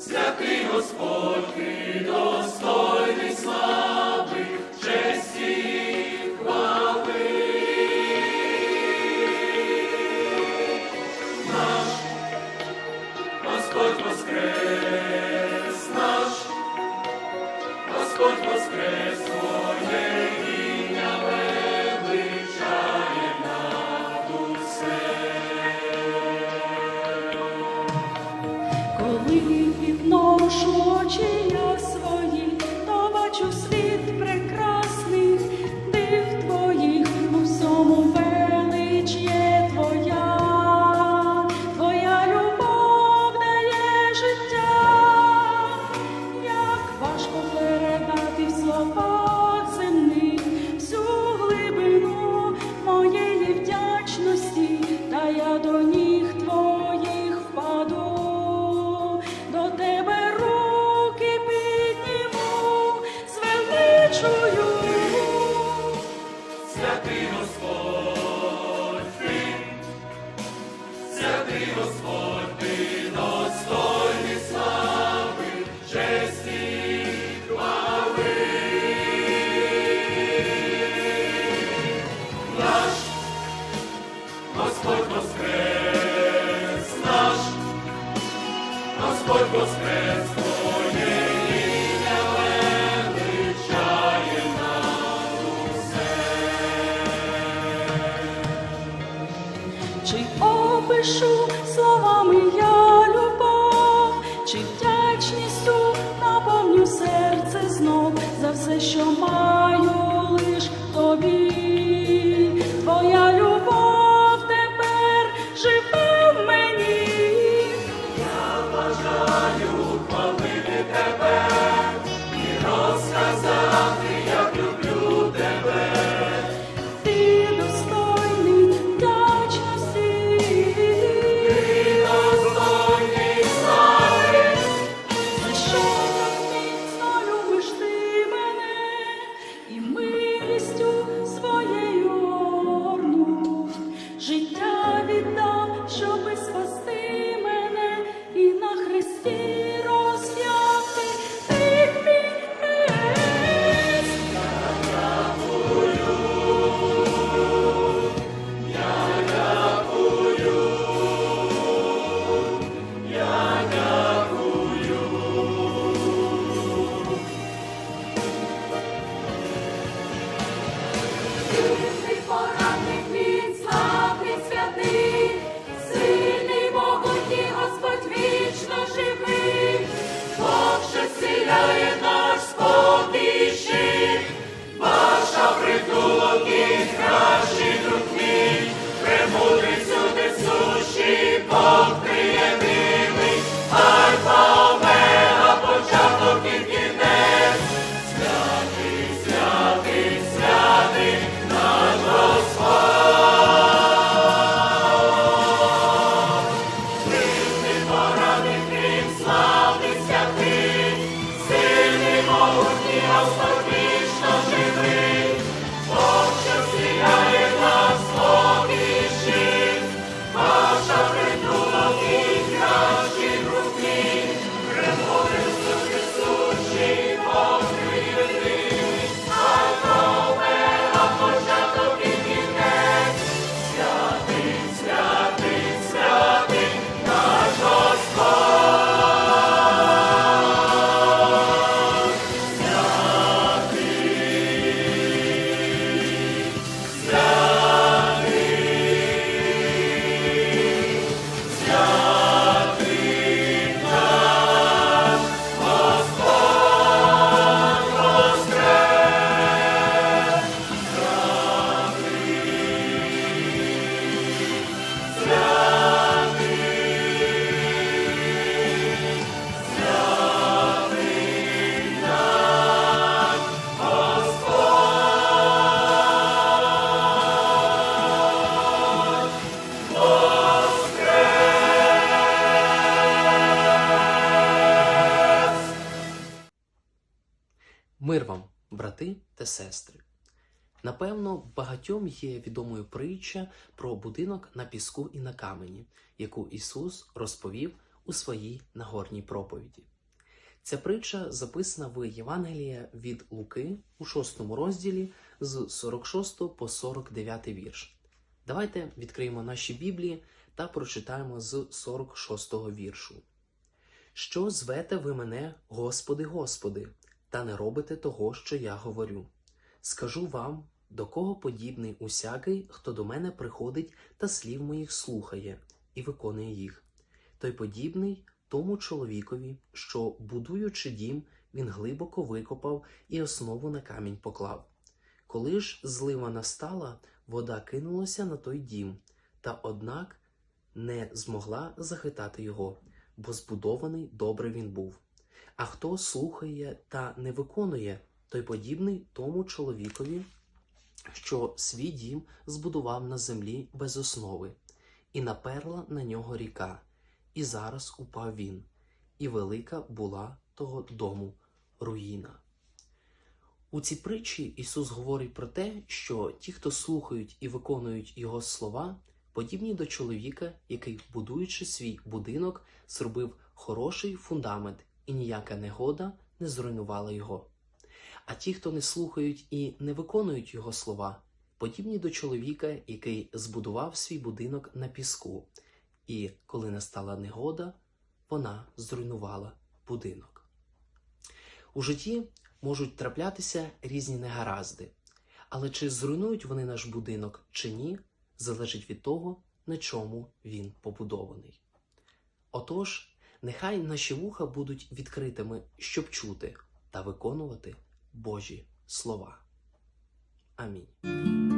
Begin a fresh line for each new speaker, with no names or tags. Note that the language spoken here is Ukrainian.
святий Господь, ти достойний слави, честі хвали. Наш
Господь воскрес, наш Господь воскрес, Твоє Коли очі я свої, то бачу світ прекрасний, див твоїх у всьому велич є твоя, твоя любов дає життя, як важко передати в словах земних всю глибину моєї вдячності, та я до ніг Чи опишу словами я
сестри. Напевно, багатьом є відомою притча про будинок на піску і на камені, яку Ісус розповів у своїй нагорній проповіді. Ця притча записана в Євангелії від Луки у 6 розділі з 46 по 49 вірш. Давайте відкриємо наші Біблії та прочитаємо з 46 віршу. Що звете ви мене, Господи, Господи, та не робите того, що я говорю. Скажу вам, до кого подібний усякий, хто до мене приходить та слів моїх слухає і виконує їх. Той подібний тому чоловікові, що, будуючи дім, він глибоко викопав і основу на камінь поклав. Коли ж злива настала, вода кинулася на той дім, та однак не змогла захитати його, бо збудований добре він був. А хто слухає та не виконує, той подібний тому чоловікові, що свій дім збудував на землі без основи, і наперла на нього ріка, і зараз упав він, і велика була того дому руїна. У цій притчі Ісус говорить про те, що ті, хто слухають і виконують Його слова, подібні до чоловіка, який, будуючи свій будинок, зробив хороший фундамент, і ніяка негода не зруйнувала його. А ті, хто не слухають і не виконують його слова, подібні до чоловіка, який збудував свій будинок на піску, і коли настала негода, вона зруйнувала будинок. У житті можуть траплятися різні негаразди, але чи зруйнують вони наш будинок чи ні, залежить від того, на чому він побудований. Отож, нехай наші вуха будуть відкритими, щоб чути та виконувати Божі слова. Амінь.